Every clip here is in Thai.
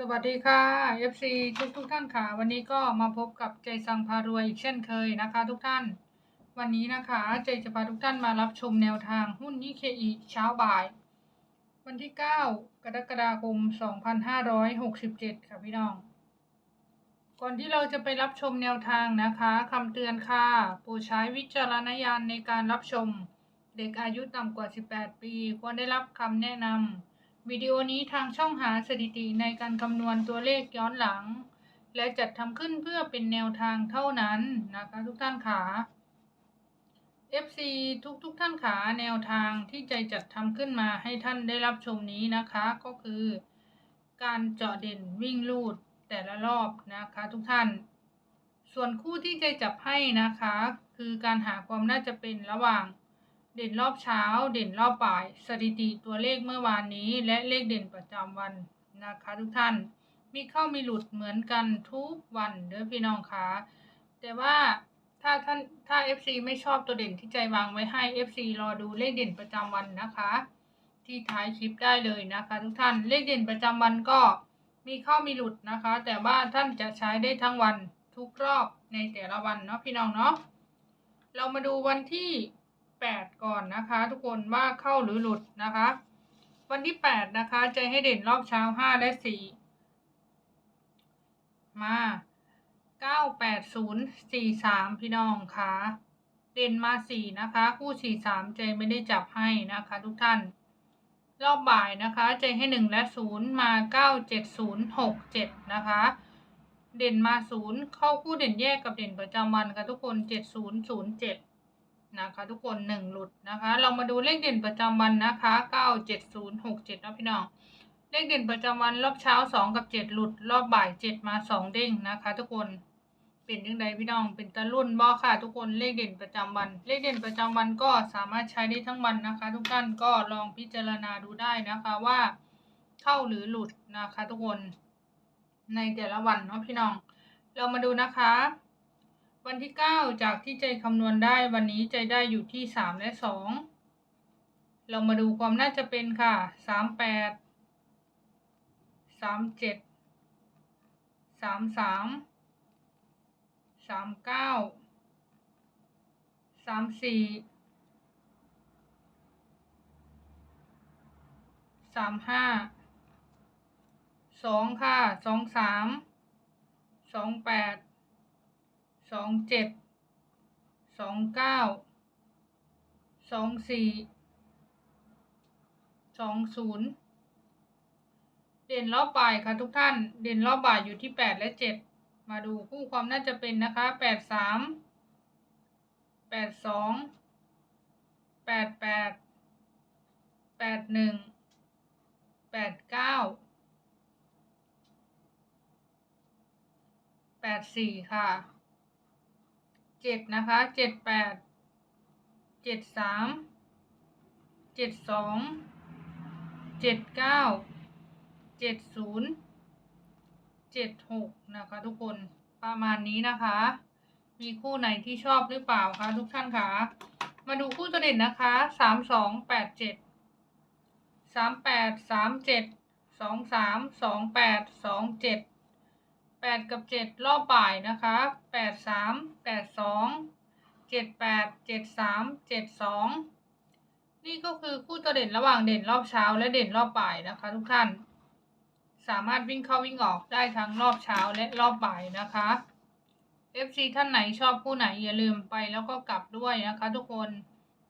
สวัสดีค่ะ FC ทุกทุกท่านค่ะ วันนี้ก็มาพบกับใจสังพารวยอีกเช่นเคยนะคะ ทุกท่าน วันนี้นะคะใจจะพาทุกท่านมารับชมแนวทางหุ้นนิเคอีเช้าบ่าย วันที่ 9 กรกฎาคม 2567 ค่ะพี่น้อง ก่อนที่เราจะไปรับชมแนวทางนะคะคำเตือนค่ะโปรดใช้วิจารณญาณในการรับชม เด็กอายุต่ำกว่า 18 ปี ควรได้รับคำแนะนำ วิดีโอนี้ทางช่องหาสถิติในการคำนวณตัวเลขย้อนหลัง และจัดทำขึ้นเพื่อเป็นแนวทางเท่านั้นนะคะทุกท่านขา FC ทุกทุกท่านขาแนวทางที่ใจจัดทำขึ้นมาให้ท่านได้รับชมนี้นะคะก็คือ การเจาะเด่นวิ่งลูดแต่ละรอบนะคะทุกท่าน ส่วนคู่ที่ใจจับให้นะคะ คือการหาความน่าจะเป็นระหว่าง เด่นรอบเช้า เด่นรอบบ่าย สถิติตัวเลขเมื่อวานนี้ และเลขเด่นประจำวันนะคะทุกท่าน มีเข้ามีหลุดเหมือนกันทุกวันเด้อพี่น้องคะแต่ว่าถ้าท่านถ้า FC ไม่ชอบตัวเด่นที่ใจวางไว้ให้ FC รอดูเลขเด่นประจำวันนะคะ ที่ท้ายคลิปได้เลยนะคะ ทุกท่านเลขเด่นประจำวันก็มีเข้ามีหลุดนะคะ แต่ว่าท่านจะใช้ได้ทั้งวันทุกรอบในแต่ละวันเนาะพี่น้องเนาะเรามาดูวันที่ 8 ก่อนนะคะ ทุกคนว่าเข้าหรือหลุดนะคะ วันที่ 8 นะคะจให้เด่นรอบเช้า 5 และ 4 มา 98043 พี่น้องค่ะเด่นมา4นะคะ คู่43ใจไม่ได้จับให้นะคะ ทุกท่าน รอบบ่ายนะคะ ใจให้1และ0มา97067นะคะ เด่นมา0เข้าคู่เด่นแยกกับเด่นประจำวันค่ะทุกคน7007น นะคะทุกคนหนึ่งหลุดนะคะ เรามาดูเลขเด่นประจำวันนะคะเก้าเจ็ดศูนย์หกเจ็ดนะพี่น้อง เลขเด่นประจำวันรอบเช้าสองกับเจ็ดหลุด รอบบ่ายเจ็ดมาสองเด้งนะคะ ทุกคนเป็นยังไงพี่น้องเป็นตะลุ่นบ่ค่ะ ทุกคนเลขเด่นประจำวัน เลขเด่นประจำวันก็สามารถใช้ได้ทั้งวันนะคะ ทุกท่านก็ลองพิจารณาดูได้นะคะว่าเข้าหรือหลุดนะคะ ทุกคนในแต่ละวันเนาะพี่น้อง เรามาดูนะคะ วันที่ 9 จากที่ใจคำนวณได้วันนี้ใจได้อยู่ที่ 3 และ 2 เรามาดูความน่าจะเป็นค่ะ 38 37 33 39 34 35 2 ค่ะ 23 28 สองเจ็ดสองเก้าสองสี่สองศูนย์เด่นรอบบ่ายค่ะทุกท่าน เด่นรอบบ่ายอยู่ที่แปดและเจ็ดมาดูคู่ความน่าจะเป็นนะคะแปดสามแปดสองแปดแปดแปดหนึ่งแปดเก้าแปดสี่ค่ะ เจ็ดนะคะเจ็ดแปดเจ็ดสามเจ็ดสองเจ็ดเก้าเจ็ดศูนย์เจ็ดหกนะคะทุกคนประมาณนี้นะคะ มีคู่ไหนที่ชอบหรือเปล่าคะทุกท่านคะมาดูคู่ตัวเด่นนะคะสามสองแปดเจ็ดสามแปดสามเจ็ดสองสามสองแปดสองเจ็ด แปดกับเจ็ดรอบบ่ายนะคะแปดสามแปดสองเจ็ดแปดเจ็ดสามเจ็ดสองนี่ก็คือคู่ตัวเด่นระหว่างเด่นรอบเช้าและเด่นรอบบ่ายนะคะ ทุกท่าน สามารถวิ่งเข้าวิ่งออกได้ทั้งรอบเช้าและรอบบ่ายนะคะ FC ท่านไหนชอบคู่ไหนอย่าลืมไปแล้วก็กลับด้วยนะคะ ทุกคน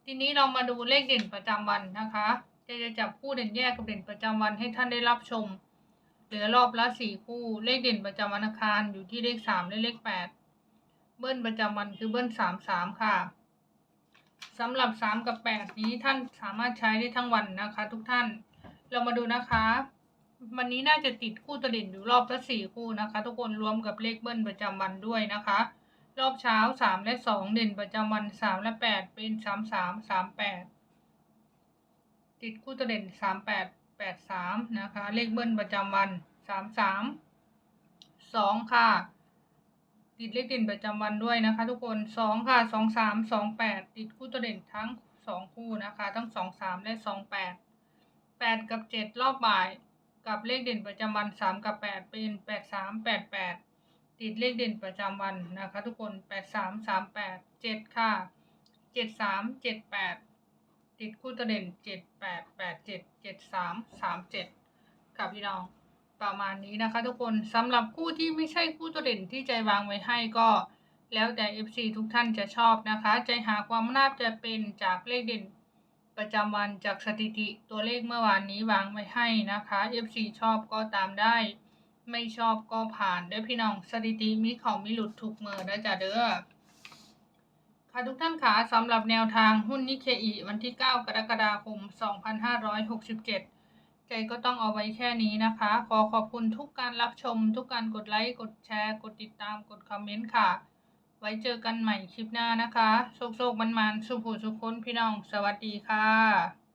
ทีนี้เรามาดูเลขเด่นประจำวันนะคะ จะจะจับคู่เด่นแยกกับเด่นประจำวันให้ท่านได้รับชม เหลือรอบละสี่คู่ เลขเด่นประจำวันอังคารอยู่ที่เลขสามและเลขแปดเบิ้ลประจำวันคือเบิ้ลสามสามค่ะสำหรับสามกับแปดนี้ท่านสามารถใช้ได้ทั้งวันนะคะ ทุกท่าน เรามาดูนะคะ วันนี้น่าจะติดคู่ตัวเด่นอยู่รอบละสี่คู่นะคะ ทุกคนรวมกับเลขเบิ้ลประจำวันด้วยนะคะ รอบเช้าสามและสองเด่นประจำวันสามและแปดเป็นสามสามสามแปดติดคู่ตัวเด่นสามแปด แปดสามนะคะ เลขเบิ้ลประจำวันสามสามสองค่ะ ติดเลขเด่นประจำวันด้วยนะคะ ทุกคนสองค่ะสองสามสองแปดติดคู่ตัวเด่นทั้งสองคู่นะคะ ทั้งสองสามและสองแปดแปดกับเจ็ดรอบบ่าย กับเลขเด่นประจำวันสามกับแ8เป็นแปดสามแปดแปดติดเลขเด่นประจำวันนะคะ ทุกคนแปดสามสามแปดเจ็ดค่ะเจ็ดสามเจ็ดแปด ติดคู่ตัวเด่นเจ็ดแปดแปดเจ็ดเจ็ดสามสามเจ็ดค่ะพี่น้องประมาณนี้นะคะ ทุกคนสำหรับคู่ที่ไม่ใช่คู่ตัวเด่นที่ใจวางไว้ให้ก็แล้วแต่ FC ทุกท่านจะชอบนะคะ ใจหาความน่าจะเป็นจากเลขเด่นประจำวันจากสถิติตัวเลขเมื่อวานนี้วางไว้ให้นะคะ FC ชอบก็ตามได้ ไม่ชอบก็ผ่านด้อพี่น้องสถิติมีของมีหลุดถูกเมือนะจ๊ะเด้อ ค่ะทุกท่านคะสำหรับแนวทางหุ้นนิเคอีวันที่ 9 กรกฎาคม 2567 ใจก็ต้องเอาไว้แค่นี้นะคะ ขอขอบคุณทุกการรับชม ทุกการกดไลค์ กดแชร์ กดติดตาม กดคอมเมนต์ค่ะ ไว้เจอกันใหม่คลิปหน้านะคะ โชคโชคมันมันสุขสุขคนพี่น้อง สวัสดีค่ะ